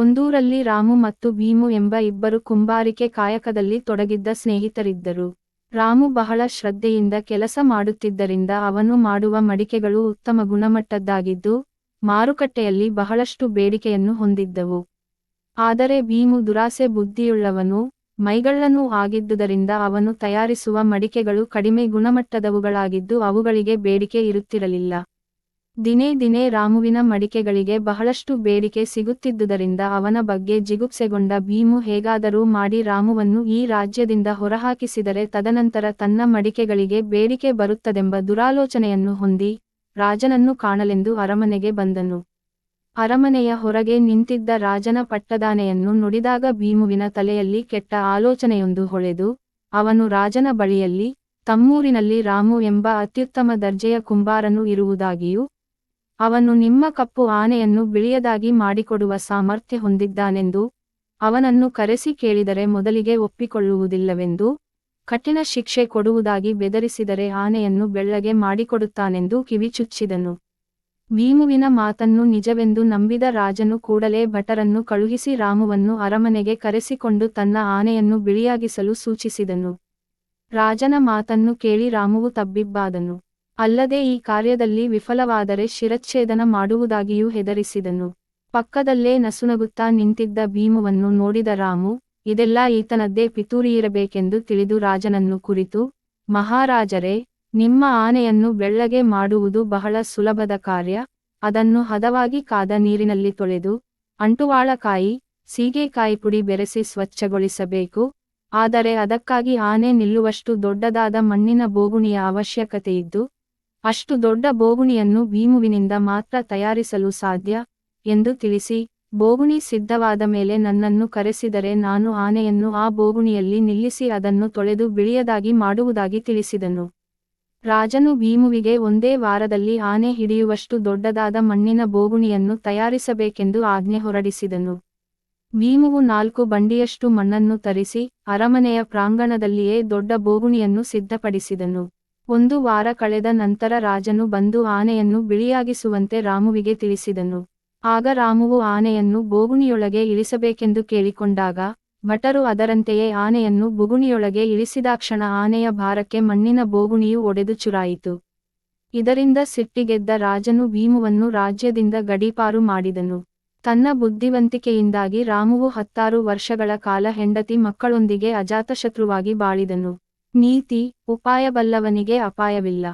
ಒಂದೂರಲ್ಲಿ ರಾಮು ಮತ್ತು ಭೀಮು ಎಂಬ ಇಬ್ಬರು ಕುಂಬಾರಿಕೆ ಕಾಯಕದಲ್ಲಿ ತೊಡಗಿದ್ದ ಸ್ನೇಹಿತರಿದ್ದರು. ರಾಮು ಬಹಳ ಶ್ರದ್ಧೆಯಿಂದ ಕೆಲಸ ಮಾಡುತ್ತಿದ್ದರಿಂದ ಅವನು ಮಾಡುವ ಮಡಿಕೆಗಳು ಉತ್ತಮ ಗುಣಮಟ್ಟದ್ದಾಗಿದ್ದು, ಮಾರುಕಟ್ಟೆಯಲ್ಲಿ ಬಹಳಷ್ಟು ಬೇಡಿಕೆಯನ್ನು ಹೊಂದಿದ್ದವು. ಆದರೆ ಭೀಮು ದುರಾಸೆ ಬುದ್ಧಿಯುಳ್ಳವನು, ಮೈಗಳ್ಳನೂ ಆಗಿದ್ದುದರಿಂದ ಅವನು ತಯಾರಿಸುವ ಮಡಿಕೆಗಳು ಕಡಿಮೆ ಗುಣಮಟ್ಟದವುಗಳಾಗಿದ್ದು ಅವುಗಳಿಗೆ ಬೇಡಿಕೆ ಇರುತ್ತಿರಲಿಲ್ಲ. ದಿನೇ ದಿನೇ ರಾಮುವಿನ ಮಡಿಕೆಗಳಿಗೆ ಬಹಳಷ್ಟು ಬೇಡಿಕೆ ಸಿಗುತ್ತಿದ್ದುದರಿಂದ ಅವನ ಬಗ್ಗೆ ಜಿಗುಪ್ಸೆಗೊಂಡ ಭೀಮು ಹೇಗಾದರೂ ಮಾಡಿ ರಾಮುವನ್ನು ಈ ರಾಜ್ಯದಿಂದ ಹೊರಹಾಕಿಸಿದರೆ ತದನಂತರ ತನ್ನ ಮಡಿಕೆಗಳಿಗೆ ಬೇಡಿಕೆ ಬರುತ್ತದೆಂಬ ದುರಾಲೋಚನೆಯನ್ನು ಹೊಂದಿ ರಾಜನನ್ನು ಕಾಣಲೆಂದು ಅರಮನೆಗೆ ಬಂದನು. ಅರಮನೆಯ ಹೊರಗೆ ನಿಂತಿದ್ದ ರಾಜನ ಪಟ್ಟದಾನೆಯನ್ನು ನುಡಿದಾಗ ಭೀಮುವಿನ ತಲೆಯಲ್ಲಿ ಕೆಟ್ಟ ಆಲೋಚನೆಯೊಂದು ಹೊಳೆದು ಅವನು ರಾಜನ ಬಳಿಯಲ್ಲಿ ತಮ್ಮೂರಿನಲ್ಲಿ ರಾಮು ಎಂಬ ಅತ್ಯುತ್ತಮ ದರ್ಜೆಯ ಕುಂಬಾರನು ಇರುವುದಾಗಿಯೂ ಅವನು ನಿಮ್ಮ ಕಪ್ಪು ಆನೆಯನ್ನು ಬಿಳಿಯದಾಗಿ ಮಾಡಿಕೊಡುವ ಸಾಮರ್ಥ್ಯ ಹೊಂದಿದ್ದಾನೆಂದು, ಅವನನ್ನು ಕರೆಸಿ ಕೇಳಿದರೆ ಮೊದಲಿಗೆ ಒಪ್ಪಿಕೊಳ್ಳುವುದಿಲ್ಲವೆಂದು, ಕಠಿಣ ಶಿಕ್ಷೆ ಕೊಡುವುದಾಗಿ ಬೆದರಿಸಿದರೆ ಆನೆಯನ್ನು ಬೆಳ್ಳಗೆ ಮಾಡಿಕೊಡುತ್ತಾನೆಂದು ಕಿವಿಚುಚ್ಚಿದನು ಭೀಮುವಿನ ಮಾತನ್ನು ನಿಜವೆಂದು ನಂಬಿದ ರಾಜನು ಕೂಡಲೇ ಭಟರನ್ನು ಕಳುಹಿಸಿ ರಾಮುವನ್ನು ಅರಮನೆಗೆ ಕರೆಸಿಕೊಂಡು ತನ್ನ ಆನೆಯನ್ನು ಬಿಳಿಯಾಗಿಸಲು ಸೂಚಿಸಿದನು. ರಾಜನ ಮಾತನ್ನು ಕೇಳಿ ರಾಮುವು ತಬ್ಬಿಬ್ಬಾದನು. ಅಲ್ಲದೆ ಈ ಕಾರ್ಯದಲ್ಲಿ ವಿಫಲವಾದರೆ ಶಿರಚ್ಛೇದನ ಮಾಡುವುದಾಗಿಯೂ ಹೆದರಿಸಿದನು. ಪಕ್ಕದಲ್ಲೇ ನಸುನಗುತ್ತಾ ನಿಂತಿದ್ದ ಭೀಮವನ್ನು ನೋಡಿದ ರಾಮು, ಇದೆಲ್ಲ ಈತನದ್ದೇ ಪಿತೂರಿಯಿರಬೇಕೆಂದು ತಿಳಿದು ರಾಜನನ್ನು ಕುರಿತು, ಮಹಾರಾಜರೇ, ನಿಮ್ಮ ಆನೆಯನ್ನು ಬೆಳ್ಳಗೆ ಮಾಡುವುದು ಬಹಳ ಸುಲಭದ ಕಾರ್ಯ, ಅದನ್ನು ಹದವಾಗಿ ಕಾದ ನೀರಿನಲ್ಲಿ ತೊಳೆದು, ಅಂಟುವಾಳಕಾಯಿ, ಸೀಗೆಕಾಯಿ ಪುಡಿ ಬೆರೆಸಿ ಸ್ವಚ್ಛಗೊಳಿಸಬೇಕು, ಆದರೆ ಅದಕ್ಕಾಗಿ ಆನೆ ನಿಲ್ಲುವಷ್ಟು ದೊಡ್ಡದಾದ ಮಣ್ಣಿನ ಬೋಗುಣಿಯ ಅವಶ್ಯಕತೆಯಿದ್ದು ಅಷ್ಟು ದೊಡ್ಡ ಬೋಗುಣಿಯನ್ನು ಭೀಮುವಿನಿಂದ ಮಾತ್ರ ತಯಾರಿಸಲು ಸಾಧ್ಯ? ಎಂದು ತಿಳಿಸಿ, ಬೋಗುಣಿ ಸಿದ್ಧವಾದ ಮೇಲೆ ನನ್ನನ್ನು ಕರೆಸಿದರೆ ನಾನು ಆನೆಯನ್ನು ಆ ಬೋಗುಣಿಯಲ್ಲಿ ನಿಲ್ಲಿಸಿ ಅದನ್ನು ತೊಳೆದು ಬಿಳಿಯದಾಗಿ ಮಾಡುವುದಾಗಿ ತಿಳಿಸಿದನು. ರಾಜನು ಭೀಮುವಿಗೆ ಒಂದೇ ವಾರದಲ್ಲಿ ಆನೆ ಹಿಡಿಯುವಷ್ಟು ದೊಡ್ಡದಾದ ಮಣ್ಣಿನ ಬೋಗುಣಿಯನ್ನು ತಯಾರಿಸಬೇಕೆಂದು ಆಜ್ಞೆ ಹೊರಡಿಸಿದನು. ಭೀಮುವು ನಾಲ್ಕು ಬಂಡಿಯಷ್ಟು ಮಣ್ಣನ್ನು ತರಿಸಿ, ಅರಮನೆಯ ಪ್ರಾಂಗಣದಲ್ಲಿಯೇ ದೊಡ್ಡ ಬೋಗುಣಿಯನ್ನು ಸಿದ್ಧಪಡಿಸಿದನು. ಒಂದು ವಾರ ಕಳೆದ ನಂತರ ರಾಜನು ಬಂದು ಆನೆಯನ್ನು ಬಿಳಿಯಾಗಿಸುವಂತೆ ರಾಮುವಿಗೆ ತಿಳಿಸಿದನು. ಆಗ ರಾಮುವು ಆನೆಯನ್ನು ಬೋಗುಣಿಯೊಳಗೆ ಇಳಿಸಬೇಕೆಂದು ಕೇಳಿಕೊಂಡಾಗ, ಭಟರು ಅದರಂತೆಯೇ ಆನೆಯನ್ನು ಬುಗುಣಿಯೊಳಗೆ ಇಳಿಸಿದಾಕ್ಷಣ ಆನೆಯ ಭಾರಕ್ಕೆ ಮಣ್ಣಿನ ಬೋಗುಣಿಯು ಒಡೆದು ಚುರಾಯಿತು. ಇದರಿಂದ ಸಿಟ್ಟಿಗೆದ್ದ ರಾಜನು ಭೀಮುವನ್ನು ರಾಜ್ಯದಿಂದ ಗಡೀಪಾರು ಮಾಡಿದನು. ತನ್ನ ಬುದ್ಧಿವಂತಿಕೆಯಿಂದಾಗಿ ರಾಮುವು ಹತ್ತಾರು ವರ್ಷಗಳ ಕಾಲ ಹೆಂಡತಿ ಮಕ್ಕಳೊಂದಿಗೆ ಅಜಾತಶತ್ರುವಾಗಿ ಬಾಳಿದನು. ನೀತಿ ಉಪಾಯಬಲ್ಲವನಿಗೆ ಅಪಾಯವಿಲ್ಲ.